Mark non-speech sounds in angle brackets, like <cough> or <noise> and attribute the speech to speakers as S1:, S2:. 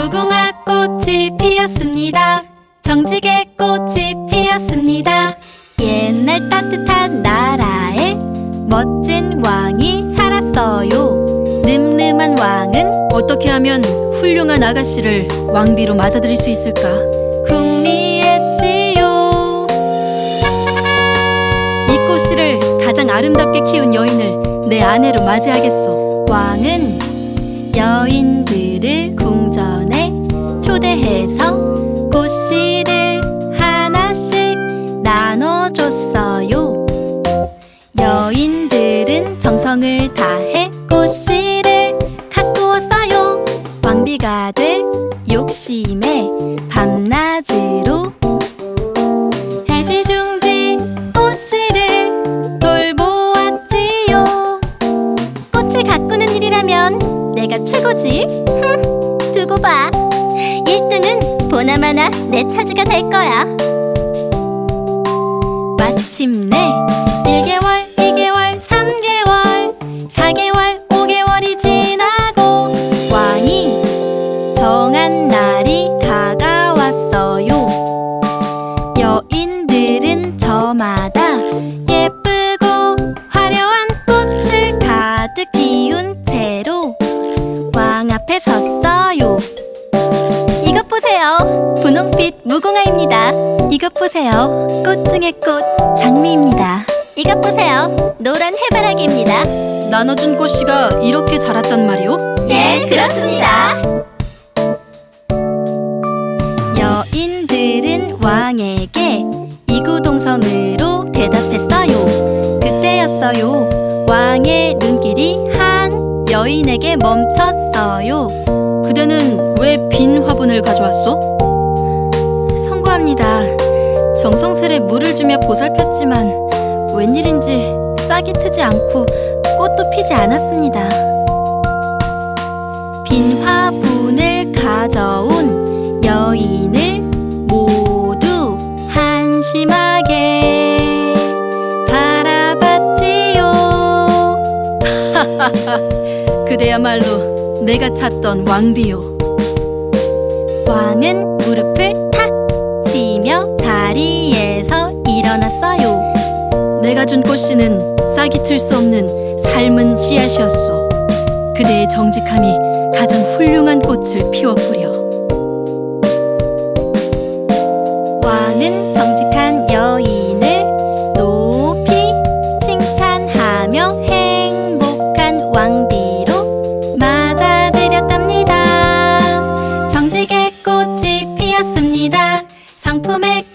S1: 무궁화 꽃이 피었습니다. 정직의 꽃이 피었습니다. 옛날 따뜻한 나라에 멋진 왕이 살았어요. 늠름한 왕은 어떻게 하면 훌륭한 아가씨를 왕비로 맞아들일 수 있을까? 궁리했지요. 이 꽃씨를 가장 아름답게 키운 여인을 내 아내로 맞이하겠소. 왕은 여인들을 궁전에 초대해서 꽃씨를 하나씩 나눠줬어요. 여인들은 정성을 다해 꽃씨를 가꾸었어요. 왕비가 될 욕심에 밤낮으로 해지중지 꽃씨를 돌보았지요. 꽃을 가꾸는 일이라면 내가 최고지. 흠, <laughs> 두고 봐. 1등은 보나마나 내 차지가 될 거야. 마침내 1개월, 2개월, 3개월, 4개월, 5개월이 지나고 왕이 정한 날이 다가왔어요. 여인들은 저마다 예쁘고 화려한 꽃을 가득 피운 채로 왕 앞에 섰어 분홍빛 무궁화입니다. 이것 보세요. 꽃 중의 꽃 장미입니다. 이것 보세요. 노란 해바라기입니다. 나눠준 꽃씨가 이렇게 자랐단 말이오? 예, 그렇습니다. 여인들은 왕에게 이구동성으로 대답했어요. 그때였어요. 왕의 눈길이 한 여인에게 멈췄어요. 그대는 왜 빈 화분을 가져왔소? 성구합니다. 정성스레 물을 주며 보살폈지만 웬일인지 싹이 트지 않고 꽃도 피지 않았습니다. 빈 화분을 가져온 여인을 모두 한심하게 바라봤지요. <laughs> 그대야말로 내가 찾던 왕비요. 왕은 무릎을 일어났어요. 내가 준 꽃씨는 싹이 틀 수 없는 삶은 씨앗이었소. 그대의 정직함이 가장 훌륭한 꽃을 피웠구려. 왕은 정직한 여인을 높이 칭찬하며 행복한 왕비로 맞아들였답니다. 정직의 꽃이 피었습니다. 피었습니다.